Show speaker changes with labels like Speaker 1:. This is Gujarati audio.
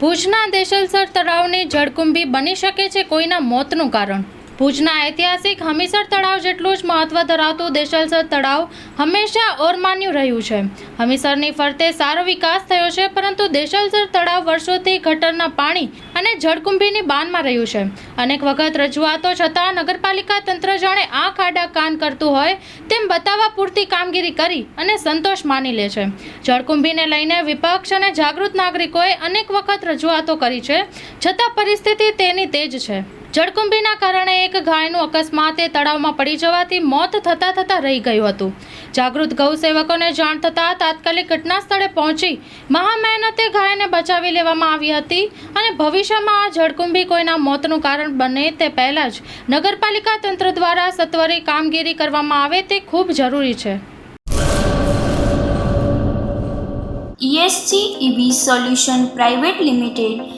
Speaker 1: ભુજના દેશલસર તળાવની જળકુંભી બની શકે છે કોઈના મોતનું કારણ? ભુજના ઐતિહાસિક હમીસર તળાવ જેટલું જ મહત્વ ધરાવતું દેશલસર તળાવ હંમેશા ઓરમાન્યું રહ્યું છે. હમીસરની ફરતે સારો વિકાસ થયો છે, પરંતુ દેશલસર તળાવ વર્ષોથી ગટરના પાણી અને જળકુંભીની બાનમાં રહ્યું છે. અનેક વખત રજૂઆતો છતાં નગરપાલિકા તંત્ર જાણે આંખ આડા કાન કરતું હોય તેમ બતાવવા પૂરતી કામગીરી કરી અને સંતોષ માની લે છે. જળકુંભીને લઈને વિપક્ષ અને જાગૃત નાગરિકોએ અનેક વખત રજૂઆતો કરી છે, છતાં પરિસ્થિતિ તેની તેજ છે. જળકુંભીના કારણે એક ગાયનું અકસ્માતે તળાવમાં પડી જવાથી મોત થતાં થતાં રહી ગયું હતું. જાગૃત ગૌસેવકોને જાણ થતાં તાત્કાલિક ઘટના સ્થળે પહોંચી મહા મહેનતે ગાયને બચાવી લેવામાં આવી હતી અને ભવિષ્યમાં આ જળકુંભી કોઈના મોતનું કારણ બને તે પહેલાં જ નગરપાલિકા તંત્ર દ્વારા સત્વરે કામગીરી કરવામાં આવે તે ખૂબ જરૂરી છે.
Speaker 2: ESG EV solution private limited